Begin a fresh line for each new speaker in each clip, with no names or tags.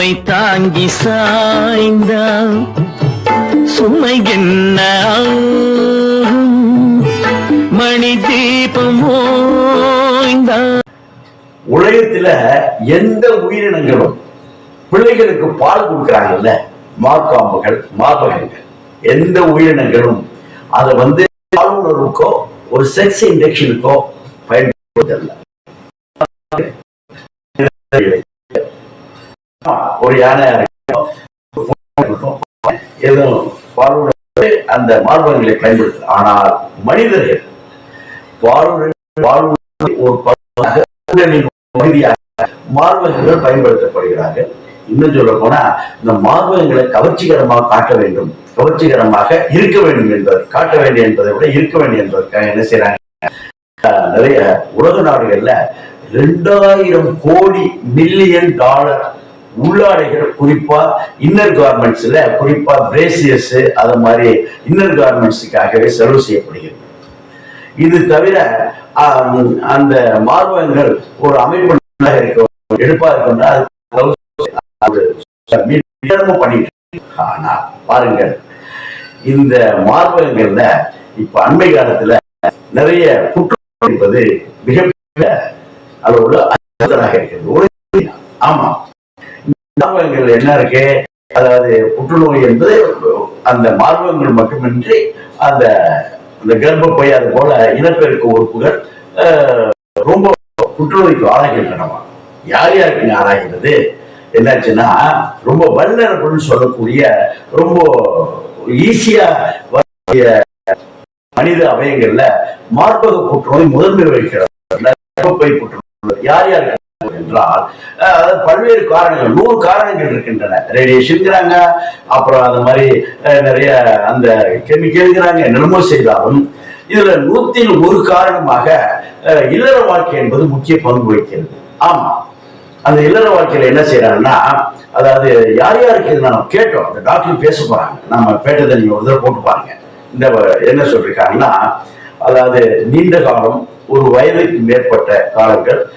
சுமை தாங்கி சாய்ந்தான். சுமை என்ன மணி தீபம்
உலகத்துல எந்த உயிரினங்களும் பிள்ளைகளுக்கு பால் கொடுக்கறாங்கல்ல? மாக்காம்புகள் மாபகங்கள். எந்த உயிரினங்களும் அதை வந்து பாலுணர்வுக்கோ ஒரு செக்ஸ் இன்ஜெக்ஷனுக்கோ பயன்படுத்துவதில்லை. ஒரு யானை எதுவும் பாலுணர்வு அந்த மார்பகங்களை பயன்படுத்து ஆனால் மனிதர்கள் பாலுணர்வு பாலுணர்வு ஒரு பகுதியாக மார்பகங்கள் பயன்படுத்தப்படுகிறார்கள். இன்னும் சொல்ல போனா இந்த மார்பகங்களை கவர்ச்சிகரமாக காட்ட வேண்டும். கவர்ச்சிகரமாக இருக்க வேண்டும் என்பது காட்ட வேண்டும் என்பதை விட இருக்க வேண்டும் என்பதற்காக என்ன செய்யறாங்க நிறைய உலக நாடுகள்ல ரெண்டாயிரம் கோடி மில்லியன் டாலர் உள்ளாடைகள் குறிப்பா இன்னர் கார்மெண்ட்ஸ்ல குறிப்பா பிரேசியஸ் அது மாதிரி இன்னர் கார்மெண்ட்ஸுக்காகவே செலவு செய்யப்படுகிறது. இது தவிர அந்த மார்பகங்கள் ஒரு அமைப்பு இருக்க எடுப்பா இருக்குன்னா பண்ணிட்டு ஆனா பாருங்கள் இந்த மார்பகங்கள்ல இப்ப அண்மை காலத்துல நிறைய புற்றுநோய் என்பது மிகப்பெரிய அளவுல இருக்கிறது. ஆமா. இந்த மார்பகங்கள் என்ன இருக்கு? அதாவது புற்றுநோய் என்பது அந்த மார்பகங்கள் மட்டுமின்றி அந்த அந்த கர்ப்பப்பை அது போல இனப்பெருக்க உறுப்புகள் ரொம்ப புற்றுநோய்க்கு ஆளாகின்றனவா? யார் யாருக்கு ஆளாகிறது என்னாச்சுன்னா ரொம்ப வல்லரபுன்னு சொல்லக்கூடிய ரொம்ப ஈஸியா வரக்கூடிய மனித அவயங்கள்ல மார்பக புற்றுநோய் முதன்மை வகிக்கிறது கர்ப்பப்பை புற்றுநோய். யார் யாருக்கு என்றால் பல்வேறு காரணங்கள் நூறு காரணங்கள் இருக்கின்றன. ரேடியேஷன்ங்கிறாங்க அப்புறம் அந்த மாதிரி நிறைய அந்த கெமிக்கல்ங்கிறாங்க என்னென்னமோ செய்தாலும் இதுல நூத்தில் ஒரு காரணமாக இல்லற வாழ்க்கை என்பது முக்கிய பங்கு வகிக்கிறது. ஆமா. அந்த இல்லற வாழ்க்கையில என்ன செய்யறாங்கன்னா அதாவது யார் யாருக்கு இது நம்ம கேட்டோம் அந்த டாக்டர் பேச போறாங்க. நம்ம பேட்டதை நீங்க ஒரு தடவை போட்டு பாருங்க. இந்த என்ன சொல்லிருக்காங்கன்னா அதாவது நீண்ட காலம் ஒரு வயதுக்கு மேற்பட்ட காலங்கள்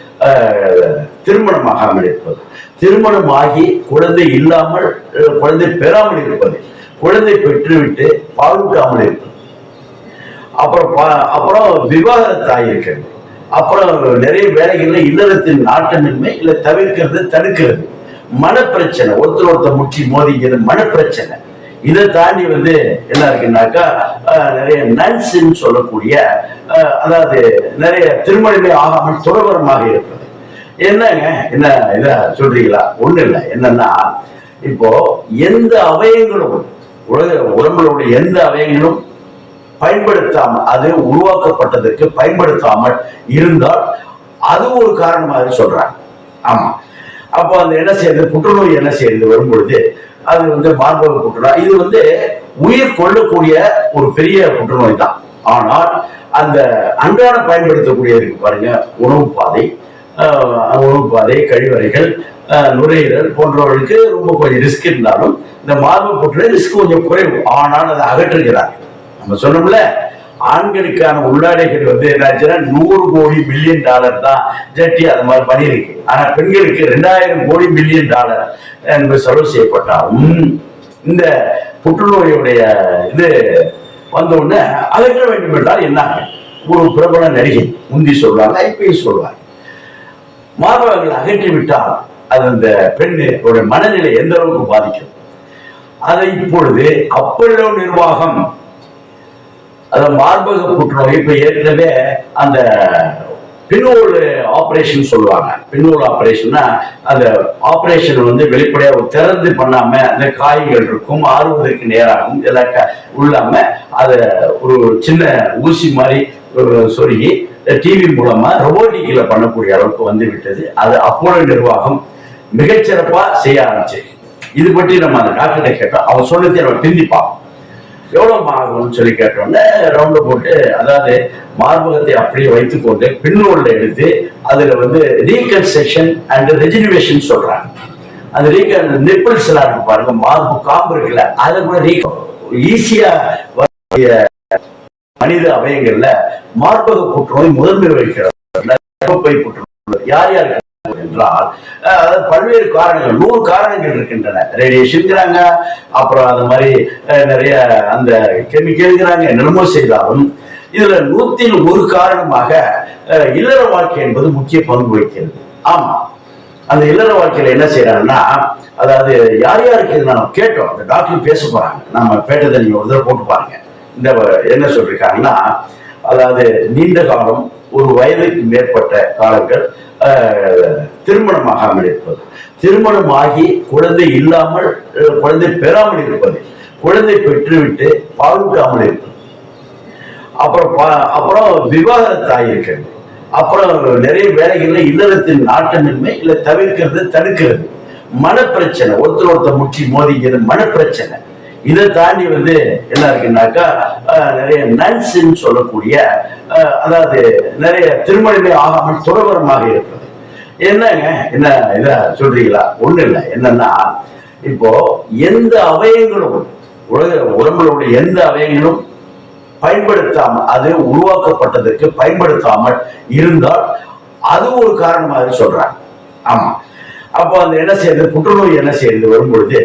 திருமணமாகாமல் இருப்பது. திருமணமாகி குழந்தை இல்லாமல் குழந்தை பெறாமல் இருப்பது. குழந்தை பெற்றுவிட்டு பாலூட்டாமல் இருப்பது. அப்புறம் பா- அப்புறம் விவாகரத்து ஆகியிருக்கிறது. அப்புறம் நிறைய வேலைகள்ல இல்லறத்தின் நாட்டமின்மை இல்லை தவிர்க்கிறது தடுக்கிறது. மனப்பிரச்சனை ஒருத்தர் ஒருத்தர் முற்றி மோதிக்கிறது மனப்பிரச்சனை. இதை தாண்டி வந்து என்ன இருக்குன்னாக்கா அஹ், நிறைய நன்ஸ்ன்னு சொல்லக்கூடிய அஹ், அதாவது நிறைய திருமணமே ஆகாமல் துறவரமாக இருப்பது. என்னங்க என்ன இத சொல்றீங்களா? ஒண்ணு இல்லை. என்னன்னா இப்போ எந்த அவயங்களும் உலக உடம்புடைய எந்த அவயங்களும் பயன்படுத்தாமல் அது உருவாக்கப்பட்டதற்கு பயன்படுத்தாமல் இருந்தால் அது ஒரு காரணமாக சொல்றாங்க. ஆமா. அப்போ அந்த என்ன செய்யுது புற்றுநோய் என்ன செய்யுது வரும்பொழுது அது வந்து மார்பக புற்றுநோய். இது வந்து உயிர் கொள்ளக்கூடிய ஒரு பெரிய புற்றுநோய் தான். ஆனால் அந்த அன்றாடம் பயன்படுத்தக்கூடியதுக்கு பாருங்க உணவு பாதை உணவு பாதை கழிவறைகள் நுரையீரல் போன்றவர்களுக்கு ரொம்ப கொஞ்சம் ரிஸ்க் இருந்தாலும் இந்த மார்பக புற்றுநோய் ரிஸ்க் கொஞ்சம் குறைவு. ஆனால் அதை அகற்றுகிறார் நம்ம சொன்னோம்ல ஆண்களுக்கான உள்ளாடைகள் வந்து என்னாச்சுன்னா நூறு கோடி பில்லியன் டாலர் தான் ஜட்டி அது மாதிரி பண்ணியிருக்கு. ஆனா பெண்களுக்கு ரெண்டாயிரம் கோடி பில்லியன் டாலர் என்பது செலவு செய்யப்பட்டாலும் இந்த புற்றுநோயுடைய இது வந்த உடனே அகற்ற வேண்டும் என்றால் என்ன ஒரு பிரபல நடிகை முந்தி சொல்வாங்க ஐபிஎஸ் சொல்லுவாங்க மாணவர்கள் அகற்றி விட்டால் அது அந்த பெண்ணுடைய மனநிலை எந்த அளவுக்கு பாதிக்கும்? அதை இப்பொழுது அப்பல்லோ நிர்வாகம் அதாவது மார்பக புற்றுநோய் இப்ப ஏற்கனவே அந்த பின்னோல் ஆப்ரேஷன் சொல்லுவாங்க. பின்னோல் ஆப்ரேஷன்னா அந்த ஆப்ரேஷன் வந்து வெளிப்படையாக ஒரு திறந்து பண்ணாம அந்த காய்கள் இருக்கும் ஆறுவதற்கு நேராகும் இதெல்லாம் உள்ளாம அதை ஒரு சின்ன ஊசி மாதிரி ஒரு சொருகி டிவி மூலமா ரொபோட்டிக்ல பண்ணக்கூடிய அளவுக்கு வந்து விட்டது. அது அப்போலோ நிர்வாகம் மிகச்சிறப்பா செய்ய ஆரம்பிச்சு இது பற்றி நம்ம அந்த டாக்டர்கிட்ட கேட்டோம். அவர் சொன்னதை நம்ம திரும்பி எவ்வளவு ஆகும்னு சொல்லி கேட்டோன்னே ரவுண்டு போட்டு அதாவது மார்பகத்தை அப்படியே வைத்துக்கொண்டு பின்னோல்ல எடுத்து அதுல வந்து ரீகன்ஸ்ட்ரக்ஷன் அண்ட் ரெஜினிவேஷன் சொல்றாங்க. அந்த ரீகன் நிப்பிள்ஸ் எல்லாம் இருக்கு பாருங்க மார்பு காம்பு இருக்குல்ல அதை கூட ரீக ஈஸியா மனித அவயங்கள்ல மார்பக புற்றுநோய் முதன்மை வகிக்கிறது. புற்றுநோய் யார் யாருக்கு என்றால் பல்வேறு காரணங்கள் நூறு காரணங்கள் இருக்கின்றன. ரேடியேஷன்ங்கிறாங்க அப்புறம் அந்த மாதிரி அஹ், நிறைய அந்த கெமிக்கல்ங்கிறாங்க என்னென்னமோ செய்தாலும் இதுல நூத்தில் ஒரு காரணமாக அஹ், இல்லற வாழ்க்கை என்பது முக்கிய பங்கு வகிக்கிறது. ஆமா. அந்த இல்லற வாழ்க்கையில என்ன செய்யறாங்கன்னா அதாவது யார் யாருக்கு இது நம்ம கேட்டோம்? அந்த டாக்டர் பேச போறாங்க. நம்ம பேட்டதை நீங்க ஒரு தடவை போட்டு பாருங்க. இந்த என்ன சொல்லிருக்காங்கன்னா அதாவது நீண்ட காலம் ஒரு வயதுக்கு மேற்பட்ட காலங்கள் திருமணமாகாமல் இருப்பது. திருமணமாகி குழந்தை இல்லாமல் குழந்தை பெறாமல் இருப்பது. குழந்தை பெற்றுவிட்டு பாலூட்டாமல் இருப்பது. அப்புறம் பா- அப்புறம் விவாகரத்து இருக்கிறது அப்புறம் நிறைய வேலைகள்ல இல்லறத்தின் நாட்டமின்மை இல்லை தவிர்க்கிறது தடுக்கிறது. மனப்பிரச்சனை ஒருத்தர் ஒருத்தர் முற்றி மோதிக்கிறது மனப்பிரச்சனை. இதை தாண்டி வந்து என்ன இருக்குன்னாக்கா அஹ், நிறைய நன்ஸ்ன்னு சொல்லக்கூடிய அஹ், அதாவது நிறைய திருமணமே ஆகாமல் துறவரமாக இருப்பது. என்னங்க என்ன இத சொல்றீங்களா? ஒண்ணு இல்லை. என்னன்னா இப்போ எந்த அவயங்களும் உலக உடம்புடைய எந்த அவயங்களும் பயன்படுத்தாமல் அது உருவாக்கப்பட்டதற்கு பயன்படுத்தாமல் இருந்தால் அது ஒரு காரணமாக சொல்றாங்க. ஆமா. அப்போ அந்த என்ன செய்யுது புற்றுநோய் என்ன செய்யுது வரும்பொழுது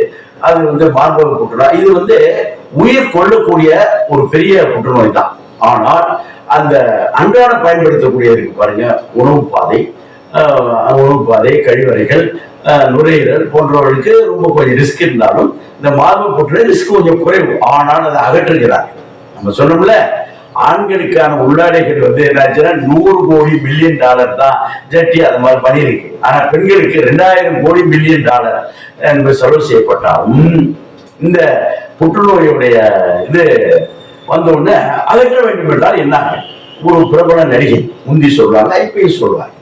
அது வந்து மார்பக புற்றுநோய். இது வந்து உயிர் கொள்ளக்கூடிய ஒரு பெரிய புற்றுநோய் தான். ஆனால் அந்த அன்றாடம் பயன்படுத்தக்கூடியதுக்கு பாருங்க உணவு பாதை உணவு பாதை கழிவறைகள் நுரையீரல் போன்றவர்களுக்கு ரொம்ப கொஞ்சம் ரிஸ்க் இருந்தாலும் இந்த மார்பக புற்றுநோய் ரிஸ்க் கொஞ்சம் குறைவு. ஆனால் அதை அகற்றுகிறார் நம்ம சொன்னோம்ல ஆண்களுக்கான உள்ளாடைகள் வந்து என்னாச்சுன்னா நூறு கோடி மில்லியன் டாலர் தான் ஜட்டி அது மாதிரி பண்ணியிருக்கு. ஆனா பெண்களுக்கு ரெண்டாயிரம் கோடி மில்லியன் டாலர் என்பது செலவு செய்யப்பட்டாலும் இந்த புற்றுநோயுடைய இது வந்த உடனே அகற்ற வேண்டும் என்றால் என்ன? ஒரு பிரபல நடிகை முந்தி சொல்வாங்க ஐபிஎஸ் சொல்வாங்க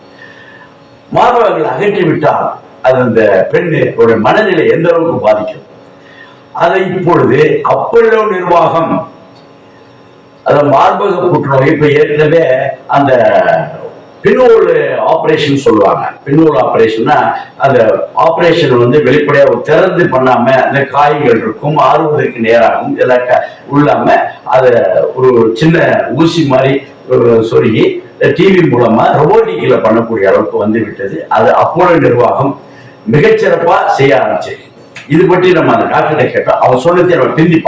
மாணவர்கள் அகற்றி விட்டால் அது அந்த பெண்ணுடைய மனநிலை எந்த அளவுக்கு பாதிக்கும்? அதை இப்பொழுது அப்பல்லோ நிர்வாகம் அந்த மார்பக புற்றுநோய் இப்ப ஏற்கனவே அந்த பின்னோல் ஆப்ரேஷன் சொல்லுவாங்க. பின்னோல் ஆப்ரேஷன்னா அந்த ஆப்ரேஷன் வந்து வெளிப்படையாக ஒரு திறந்து பண்ணாம அந்த காய்கள் இருக்கும் ஆறுவதற்கு நேராகும் இதெல்லாம் உள்ளாம அதை ஒரு சின்ன ஊசி மாதிரி ஒரு சொருகி டிவி மூலமா ரொபோட்டிக்ல பண்ணக்கூடிய அளவுக்கு வந்து விட்டது. அது அப்போலோ நிர்வாகம் மிகச்சிறப்பா செய்ய ஆரம்பிச்சு இது பற்றி நம்ம அந்த டாக்டர்கிட்ட கேட்டோம். அவர் சொன்னதை நம்ம பிந்தி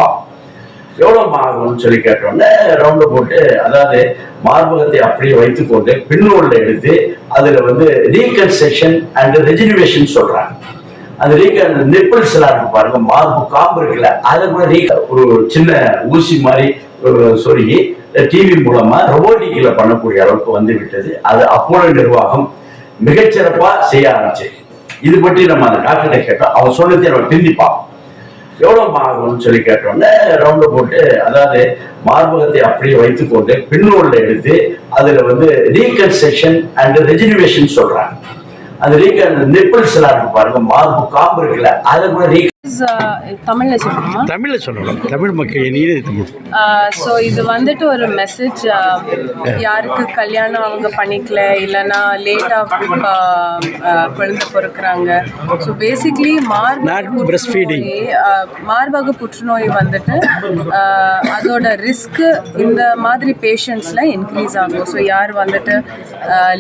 எவ்வளவு ஆகும்னு சொல்லி கேட்டோன்னே ரவுண்டு போட்டு அதாவது மார்பகத்தை அப்படியே வைத்துக்கொண்டு பின்னோல்ல எடுத்து அதுல வந்து ரீகன்ஸ்ட்ரக்ஷன் அண்ட் ரெஜினிவேஷன் சொல்றாங்க. அந்த ரீக நிப்பிள்ஸ் எல்லாம் இருக்கு பாருங்க மார்பு காம்பு இருக்குல்ல அதை கூட ரீ ஒரு சின்ன ஊசி மாதிரி ஒரு சொருகி டிவி மூலமா ரொபோட்டிக்ல பண்ணக்கூடிய அளவுக்கு வந்து விட்டது. அது அப்போலோ நிர்வாகம் மிகச்சிறப்பா செய்ய ஆரம்பிச்சு இது பற்றி நம்ம அந்த டாக்டர்கிட்ட கேட்டோம். அவர் சொன்னதை நம்ம பிந்தி பார்ப்போம். எவ்வளவு ஆகும்னு சொல்லி கேட்டோன்னே ரவுண்டு போட்டு அதாவது மார்பகத்தை அப்படியே வைத்துக்கொண்டு பின்னோல்ல எடுத்து அதுல வந்து ரீகன்ஸ்ட்ரக்ஷன் அண்ட் ரெஜினிவேஷன் சொல்றாங்க. அந்த ரீக நிப்பிள்ஸ் எல்லாம் இருக்கு பாருங்க மார்பு காம்பு இருக்குல்ல அதை கூட ரீ
தமிழ்ல சொல்லணுமா?
தமிழ்ல சொல்லணும். தமிழ் மக்கள் நீரே தமிழ்
ஸோ இது வந்துட்டு ஒரு மெசேஜ் யாருக்கு கல்யாணம் அவங்க பண்ணிக்கல இல்லைன்னா லேட்டாக குழந்தை பிறக்கிறாங்க. ஸோ பேசிக்லி மார்பக மார்பக புற்றுநோய் வந்துட்டு அதோட ரிஸ்க்கு இந்த மாதிரி பேஷண்ட்ஸில் இன்க்ரீஸ் ஆகும். ஸோ யார் வந்துட்டு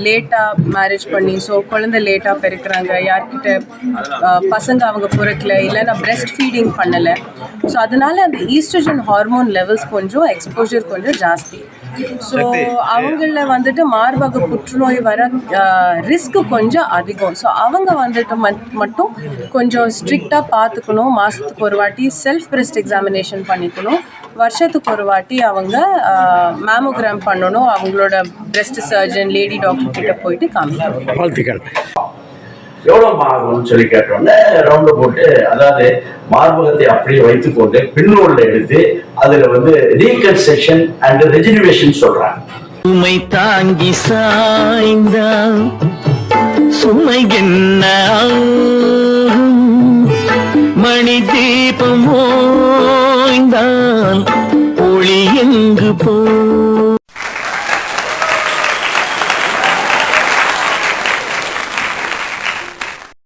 லேட்டாக மேரேஜ் பண்ணி ஸோ குழந்தை லேட்டாக பிறக்கிறாங்க யார்கிட்ட பசங்க அவங்க பிறக்கல இல்லைன்னா பிரெஸ்ட் ஃபீடிங் பண்ணலை. ஸோ அதனால அந்த ஈஸ்ட்ரஜன் ஹார்மோன் லெவல்ஸ் கொஞ்சம் எக்ஸ்போஜர் கொஞ்சம் ஜாஸ்தி. ஸோ அவங்கள வந்துட்டு மார்பக புற்றுநோய் வர ரிஸ்க் கொஞ்சம் அதிகம். ஸோ அவங்க வந்துட்டு மட்- மட்டும் கொஞ்சம் ஸ்ட்ரிக்டாக பார்த்துக்கணும் மாதத்துக்கு ஒரு வாட்டி செல்ஃப் பிரெஸ்ட் எக்ஸாமினேஷன் பண்ணிக்கணும். வருஷத்துக்கு ஒரு வாட்டி அவங்க மேமோகிராம் பண்ணணும். அவங்களோட பிரெஸ்ட் சர்ஜன் லேடி டாக்டர் கிட்ட போயிட்டு காமிக்கணும்.
வாழ்த்துக்கள்
எவ்வளவு ஆகும்னு சொல்லி கேட்டோன்னே ரவுண்டு போட்டு அதாவது மார்பகத்தை அப்படியே வைத்துக்கொண்டு பின்னோல்ல எடுத்து அதுல வந்து ரீகன்ஸ்ட்ரக்ஷன் அண்ட் ரெஜினிவேஷன் சொல்றாங்க.
சுமை தாங்கி சாய்ந்தால் சுமை என்ன மணி தீபமோ